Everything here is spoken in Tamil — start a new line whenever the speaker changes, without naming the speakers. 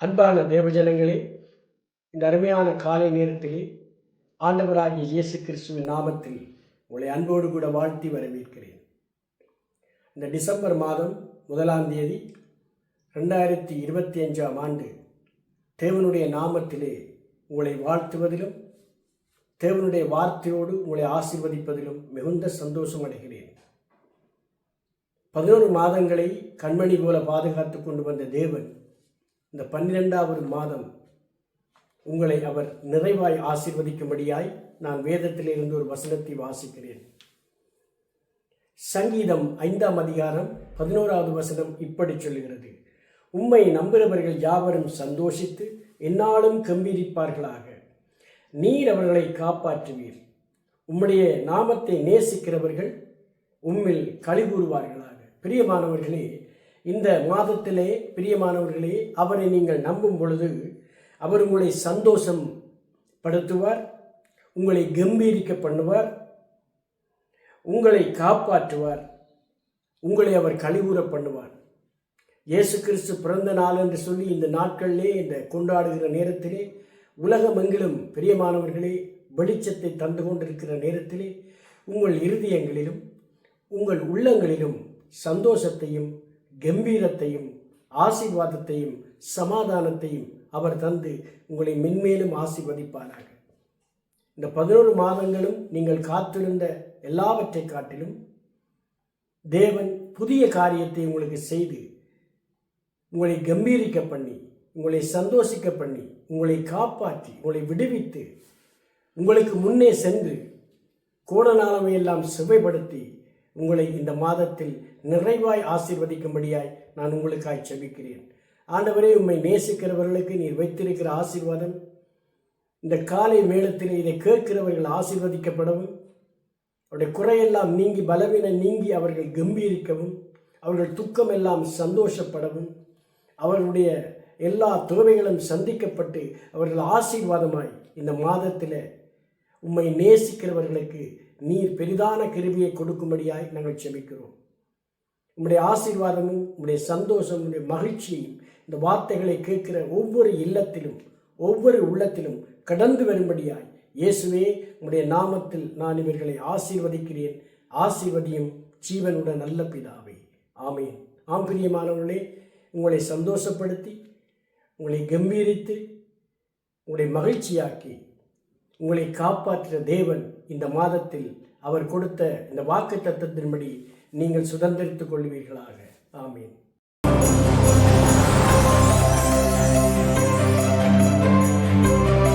அன்பான தேவஜனங்களே இந்த அருமையான காலை நேரத்திலே ஆண்டவராகிய இயேசு கிறிஸ்துவின் நாமத்தில் உங்களை அன்போடு கூட வாழ்த்தி வரவேற்கிறேன். இந்த டிசம்பர் மாதம் முதலாம் தேதி ரெண்டாயிரத்தி இருபத்தி அஞ்சாம் ஆண்டு தேவனுடைய நாமத்திலே உங்களை வாழ்த்துவதிலும் தேவனுடைய வார்த்தையோடு உங்களை ஆசீர்வதிப்பதிலும் மிகுந்த சந்தோஷம் அடைகிறேன். பதினோரு மாதங்களை கண்மணி போல பாதுகாத்து கொண்டு வந்த தேவன் இந்த பன்னிரெண்டாவது மாதம் உங்களை அவர் நிறைவாய் ஆசீர்வதிக்கும்படியாய் நான் வேதத்திலிருந்து ஒரு வசனத்தை வாசிக்கிறேன். சங்கீதம் ஐந்தாம் அதிகாரம் பதினோராவது வசனம் இப்படி சொல்லுகிறது. உம்மை நம்புகிறவர்கள் யாவரும் சந்தோஷித்து எந்நாளும் கம்பீரிப்பார்களாக. நீர் அவர்களை காப்பாற்றுவீர். உம்முடைய நாமத்தை நேசிக்கிறவர்கள் உம்மில் கழிவுறுவார்களாக பிரியமானவர்களே இந்த மாதத்திலே பிரியமானவர்களே அவரை நீங்கள் நம்பும் பொழுது அவர் உங்களை சந்தோஷம் படுத்துவார் உங்களை கம்பீரிக்க பண்ணுவார் உங்களை காப்பாற்றுவார் உங்களை அவர் கழிவுற பண்ணுவார். இயேசு கிறிஸ்து பிறந்த நாள் என்று சொல்லி இந்த நாட்களிலே இந்த கொண்டாடுகிற நேரத்திலே உலகமெங்கிலும் பிரியமானவர்களே வெளிச்சத்தை தந்து கொண்டிருக்கிற நேரத்திலே உங்கள் இருதயங்களிலும் உங்கள் உள்ளங்களிலும் சந்தோஷத்தையும் கம்பீரத்தையும் ஆசீர்வாதத்தையும் சமாதானத்தையும் அவர் தந்து உங்களை மென்மேலும் ஆசிர்வதிப்பார்கள் இந்த பதினோரு மாதங்களும் நீங்கள் காத்திருந்த எல்லாவற்றை காட்டிலும் தேவன் புதிய காரியத்தை உங்களுக்கு செய்து உங்களை கம்பீரிக்க பண்ணி உங்களை சந்தோஷிக்க பண்ணி உங்களை காப்பாற்றி உங்களை விடுவித்து உங்களுக்கு முன்னே சென்று கோடநாளமை எல்லாம் சுவைப்படுத்தி உங்களை இந்த மாதத்தில் நிறைவாய் ஆசீர்வதிக்கும்படியாய் நான் உங்களுக்காய் செபிக்கிறேன் ஆண்டவரே உம்மை நேசிக்கிறவர்களுக்கு நீர் வைத்திருக்கிற ஆசீர்வாதம். இந்த காலை மேளத்தில் இதை கேட்கிறவர்கள் ஆசீர்வதிக்கப்படவும் அவருடைய குறையெல்லாம் நீங்கி பலவீனம் நீங்கி அவர்கள் கம்பீரிக்கவும் அவர்கள் துக்கம் எல்லாம் சந்தோஷப்படவும் அவர்களுடைய எல்லா துறவைகளும் சந்திக்கப்பட்டு அவர்கள் ஆசீர்வாதமாய் இந்த மாதத்தில் உம்மை நேசிக்கிறவர்களுக்கு நீர் பெரிதான கருவியை கொடுக்கும்படியாய் நாங்கள் செபிக்கிறோம் உங்களுடைய ஆசீர்வாதமும் உங்களுடைய சந்தோஷம் உங்களுடைய மகிழ்ச்சியும் இந்த வார்த்தைகளை கேட்கிற ஒவ்வொரு இல்லத்திலும் ஒவ்வொரு உள்ளத்திலும் கடந்து வரும்படியாய் இயேசுவே உங்களுடைய நாமத்தில் நான் இவர்களை ஆசீர்வதிக்கிறேன். ஆசீர்வதியும் ஜீவனுடன் நல்ல பிதாவே. ஆமேன். ஆம் பிரியமானவர்களே உங்களை சந்தோஷப்படுத்தி உங்களை கம்பீரித்து உங்களை மகிழ்ச்சியாக்கி உங்களை காப்பாற்ற தேவன் இந்த மாதத்தில் அவர் கொடுத்த இந்த வாக்கு தத்துவத்தின்படி நீங்கள் சுதந்திரித்துக் கொள்வீர்களாக. ஆமீன்.